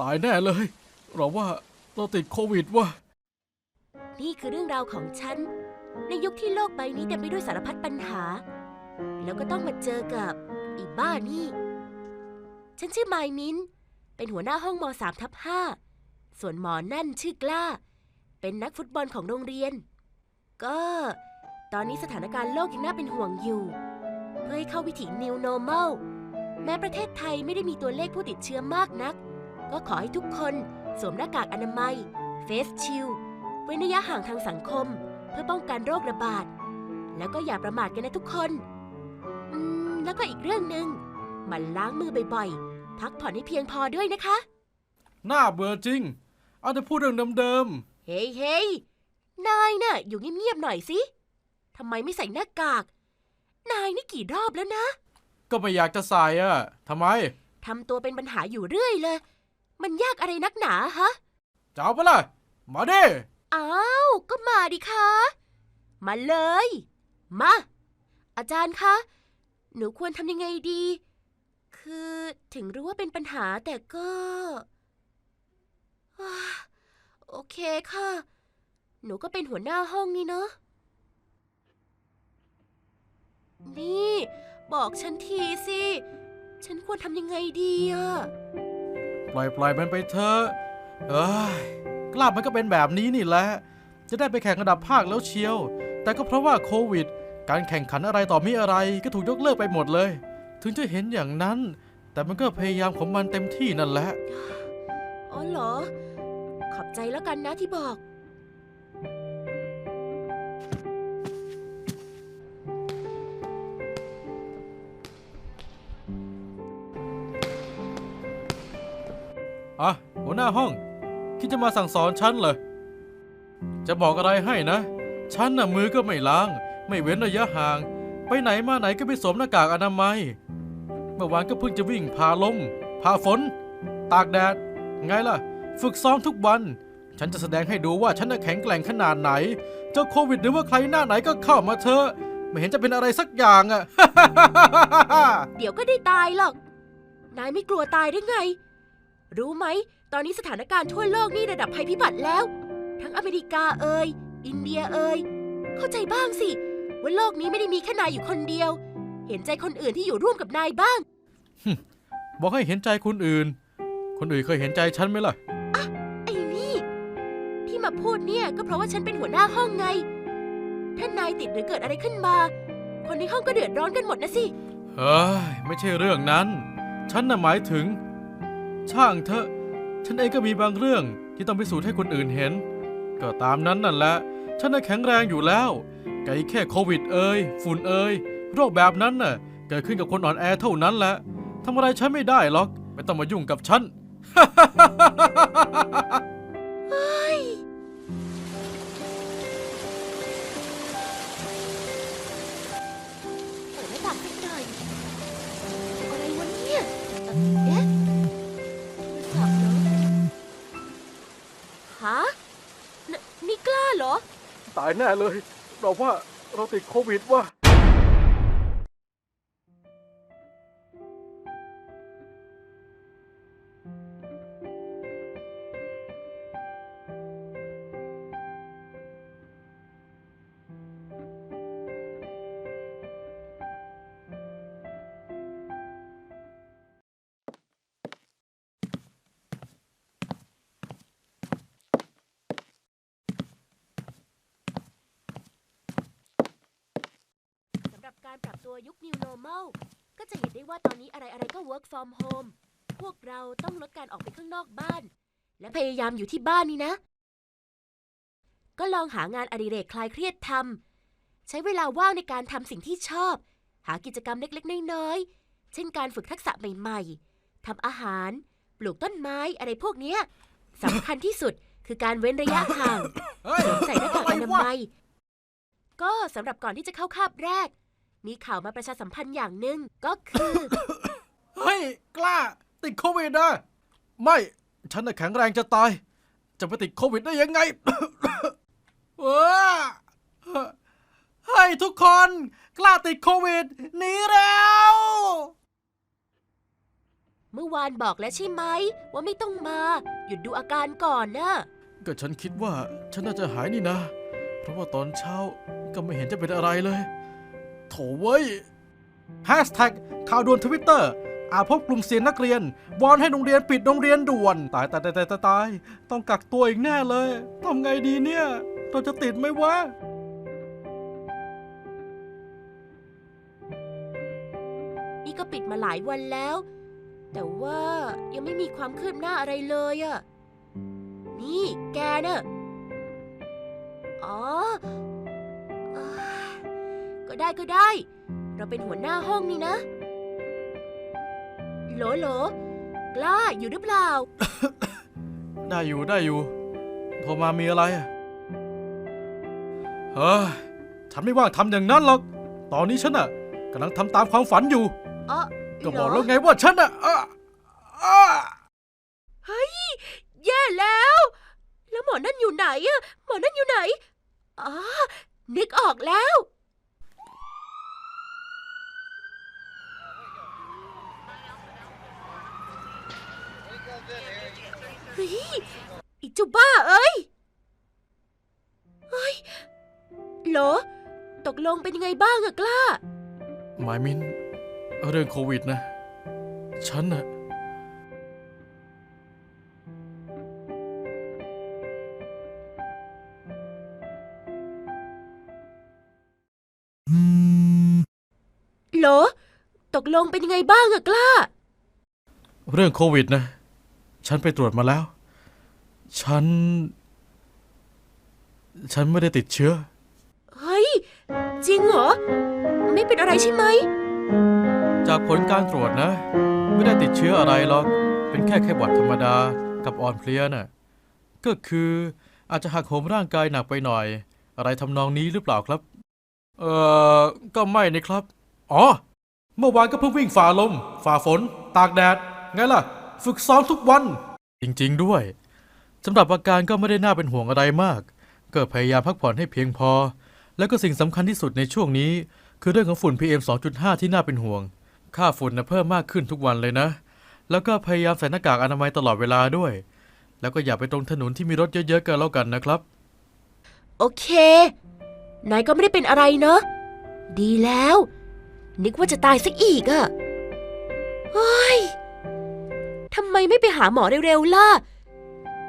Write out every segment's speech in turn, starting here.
ตายแน่เลย เราว่าเราติดโควิดว่ะ นี่คือเรื่องราวของฉัน ในยุคที่โลกใบนี้เต็มไปด้วยสารพัดปัญหา แล้วก็ต้องมาเจอกับอีบ้านี่ ฉันชื่อไมายมิน เป็นหัวหน้าห้องม3ทับ5ส่วนหมอนั่นชื่อกล้า เป็นนักฟุตบอลของโรงเรียน ก็ ตอนนี้สถานการณ์โลกยังน่าเป็นห่วงอยู่ เพื่อให้เข้าวิถี New Normal แม้ประเทศไทยไม่ได้มีตัวเลขผู้ติดเชื้อมากนัก ก็ขอให้ทุกคนสวมหน้ากากอนามัย เฟสชิลเว้นระยะห่างทางสังคม เพื่อป้องกันโรคระบาด แล้วก็อย่าประมาทกันนะทุกคน อืม แล้วก็อีกเรื่องหนึ่งหมันล้างมือบ่อยๆ พักผ่อนให้เพียงพอด้วยนะคะน่าเบื่อจริง เอาแต่พูดเรื่องเดิมเฮ้ยเฮ้ยนายน่ะ อยู่เงียบๆหน่อยสิทำไมไม่ใส่หน้ากาก นายนี่กี่รอบแล้วนะ ๆ ก็ไม่อยากจะใส่อะทำไม ทำตัวเป็นปัญหาอยู่เรื่อยเลย มันยากอะไรนักหนาฮะ จะเอาปะล่ะ มาดิ อ้าว ก็มาดิคะ มาเลย มา อาจารย์คะ หนูควรทำยังไงดี คือถึงรู้ว่าเป็นปัญหาแต่ก็อ่าโอเคค่ะ หนูก็เป็นหัวหน้าห้องนี่เนาะ นี่ บอกฉันทีสิ ฉันควรทำยังไงดีอะป ล่อยปล่อยมันไปเถอะเอ้ยกล้ามันก็เป็นแบบนี้นี่แหละ จะได้ไปแข่งระดับภาคแล้วเชียว แต่ก็เพราะว่าโควิด การแข่งขันอะไรต่อมีอะไรก็ถูกยกเลิกไปหมดเลย ถึงจะเห็นอย่างนั้น แต่มันก็พยายามของมันเต็มที่นั่นแหละ อ๋อเหรอ ขอบใจแล้วกันนะที่บอก อะหัวหน้าห้อง คิดจะมาสั่งสอนฉันเหรอ จะบอกอะไรให้นะ ฉันน่ะมือก็ไม่ล้าง ไม่เว้นระยะห่าง ไปไหนมาไหนก็ไม่สวมหน้ากากอนามัย เมื่อวานก็เพิ่งจะวิ่งผ่าลมผ่าฝน ตากแดด ไงล่ะ ฝึกซ้อมทุกวัน ฉันจะแสดงให้ดูว่าฉันน่ะแข็งแกร่งขนาดไหน เจ้าโควิดหรือว่าใครหน้าไหนก็เข้ามาเถอะ ไม่เห็นจะเป็นอะไรสักอย่างอะ เดี๋ยวก็ได้ตายหรอก นายไม่กลัวตายได้ไง รู้ไหม ตอนนี้สถานการณ์ทั่วโลกนี่ระดับภัยพิบัติแล้ว ทั้งอเมริกาเอ่ย อินเดียเอ่ย เข้าใจบ้างสิ ว่าโลกนี้ไม่ได้มีแค่นายอยู่คนเดียว เห็นใจคนอื่นที่อยู่ร่วมกับนายบ้าง บอกให้เห็นใจคนอื่น คนอื่นเคยเห็นใจฉันไหมล่ะไอ้นี่ ที่มาพูดเนี่ยก็เพราะว่าฉันเป็นหัวหน้าห้องไง ถ้านายติดหรือเกิดอะไรขึ้นมา คนในห้องก็เดือดร้อนกันหมดนะสิ เฮ้ย ไม่ใช่เรื่องนั้น ฉันน่ะหมายถึง ช่างเถอะ ฉันเองก็มีบางเรื่องที่ต้องพิสูจน์ให้คนอื่นเห็น ก็ตามนั้นนั่นแหละ ฉันน่ะแข็งแรงอยู่แล้ว ไกแค่โควิดเอ่ยฝุ่นเอ่ยโรคแบบนั้นน่ะ เกิดขึ้นกับคนอ่อนแอเท่านั้นแหละทำอะไรฉันไม่ได้หรอก ไม่ต้องมายุ่งกับฉัน เฮ้ยายแน่เลยเราว่าเราติดโควิดว่ะ การปรับตัวยุค New Normal ก็จะเห็นได้ว่าตอนนี้อะไรๆก็ work from home พวกเราต้องลดการออกไปข้างนอกบ้าน และพยายามอยู่ที่บ้านนี่นะ ก็ลองหางานอดิเรกคลายเครียดทำใช้เวลาว่างในการทำสิ่งที่ชอบ หากิจกรรมเล็กๆ น้อยๆ เช่นการฝึกทักษะใหม่ๆทำอาหาร ปลูกต้นไม้อะไรพวกเนี้ยสำคัญที่สุดคือการเว้นระยะห่างเฮ้ยสวมใส่หน้ากากอะไรอวะนามัยก็สำหรับก่อนที่จะเข้าคาบแรก มีข่าวมาประชาสัมพันธ์อย่างหนึ่งก็คือ เฮ้ย กล้า ติดโควิดนะไม่ ฉันน่ะแข็งแรงจะตาย จะไปติดโควิดได้ยังไง ว้าเฮ้ยทุกคน กล้าติดโควิดหนีแล้ว เมื่อวานบอกแล้วใช่ไหม ว่าไม่ต้องมา หยุดดูอาการก่อนนะ ก็ฉันคิดว่าฉันน่าจะหายนี่นะ เพราะว่าตอนเช้าก็ไม่เห็นจะเป็นอะไรเลย โถเว้ยแฮชแท็กข่าวด่วนทวิตเตอร์อาพบกลุ่มเสียงนักเรียนวอนให้โรงเรียนปิดโรงเรียนด่วนตายตายตายตายตายตายต้องกักตัวอีกแน่เลยทำไงดีเนี่ย เราจะติดไหมวะนี่ก็ปิดมาหลายวันแล้ว แต่ว่ายังไม่มีความคืบหน้าอะไรเลยอะนี่แกเน่ะอ๋อเอ้ยก็ ได้ก็ได้ เราเป็นหัวหน้าห้องนี่นะ โหลโหลกล้าอยู่หรือเปล่า ได้อยู่ได้อยู่ โทรมามีอะไรอะเฮ้ยฉันไม่ว่างทำอย่างนั้นหรอก ตอนนี้ฉันน่ะกำลังทำตามความฝันอยู่อ๋อก็บอกเหรแล้วไงว่าฉันน่ะอะอะเฮ้ย แย่แล้ว แล้วหมอนั่นอยู่ไหนอะหมอนั่นอยู่ไหนอ๋อนึกออกแล้ว เฮ้ยอีเจ้าบ้าเอ้ยเฮ้ยโหลตกลงเป็นยังไงบ้างอะกล้า หมายมินเรื่องโควิดนะ ฉันน่ะโหลตกลงเป็นยังไงบ้างอะกล้า เรื่องโควิดนะ ฉันไปตรวจมาแล้ว ฉัน ฉันไม่ได้ติดเชื้อ เฮ้ย จริงเหรอ ไม่เป็นอะไรใช่ไหม จากผลการตรวจนะ ไม่ได้ติดเชื้ออะไรหรอก เป็นแค่แค่หวัดธรรมดากับอ่อนเพลียน่ะ ก็คืออาจจะหักโหมร่างกายหนักไปหน่อย อะไรทำนองนี้หรือเปล่าครับ เอ่อ ก็ไม่นี่ครับ อ๋อ เมื่อวานก็เพิ่งวิ่งฝ่าลม ฝ่าฝน ตากแดด ไงล่ะ ฝึกซ้อมทุกวัน จริงๆด้วยสำหรับอาการก็ไม่ได้น่าเป็นห่วงอะไรมาก ก็พยายามพักผ่อนให้เพียงพอ แล้วก็สิ่งสำคัญที่สุดในช่วงนี้ คือเรื่องของฝุ่น PM 2.5 ที่น่าเป็นห่วง ค่าฝุ่นนะเพิ่มมากขึ้นทุกวันเลยนะ แล้วก็พยายามใส่หน้ากากอนามัยตลอดเวลาด้วย แล้วก็อย่าไปตรงถนนที่มีรถเยอะๆกันแล้วกันนะครับ โอเค นายก็ไม่ได้เป็นอะไรเนอะดีแล้ว นึกว่าจะตายซะอีกอะเฮ้ย ทำไมไม่ไปหาหมอเร็วๆล่ะ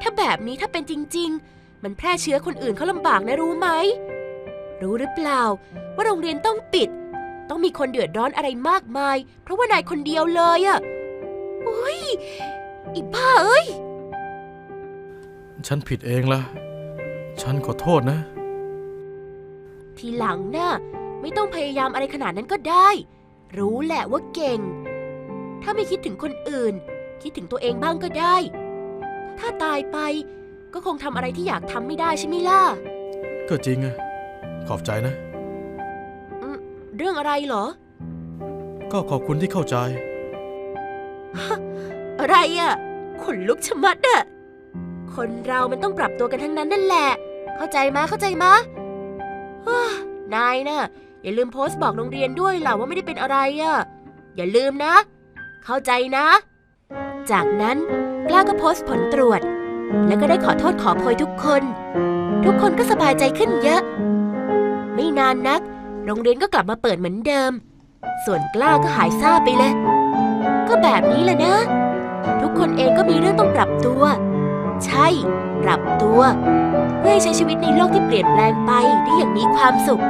ถ้าแบบนี้ถ้าเป็นจริง ๆ มันแพร่เชื้อคนอื่นเขาลำบากนะรู้ไหม รู้หรือเปล่า ว่าโรงเรียนต้องปิด ต้องมีคนเดือดร้อนอะไรมากมาย เพราะว่านายคนเดียวเลยอะโอ้ยอีบ้าเอ้ย ฉันผิดเองละฉันขอโทษนะ ทีหลังน่ะไม่ต้องพยายามอะไรขนาดนั้นก็ได้ รู้แหละว่าเก่ง ถ้าไม่คิดถึงคนอื่น คิดถึงตัวเองบ้างก็ได้ ถ้าตายไปก็คงทำอะไรที่อยากทำไม่ได้ใช่ไหมล่ะ ก็จริงอะขอบใจนะ เรื่องอะไรเหรอ ก็ขอบคุณที่เข้าใจ อะไรอะ่ะขนลุกชะมัดอะคนเรามันต้องปรับตัวกันทั้งนั้นนั่นแหละ เข้าใจมะเข้าใจมะฮ่านายน่ะอย่าลืมโพสต์บอกโรงเรียนด้วยล่ะว่าไม่ได้เป็นอะไรอะ่ะอย่าลืมนะ เข้าใจนะ จากนั้นกล้าก็โพสต์ผลตรวจ แล้วก็ได้ขอโทษขอโพยทุกคน ทุกคนก็สบายใจขึ้นเยอะ ไม่นานนัก โรงเรียนก็กลับมาเปิดเหมือนเดิม ส่วนกล้าก็หายซาไปเลย ก็แบบนี้แหละนะ ทุกคนเองก็มีเรื่องต้องปรับตัว ใช่ ปรับตัว เพื่อใช้ชีวิตในโลกที่เปลี่ยนแปลงไปได้อย่างมีความสุข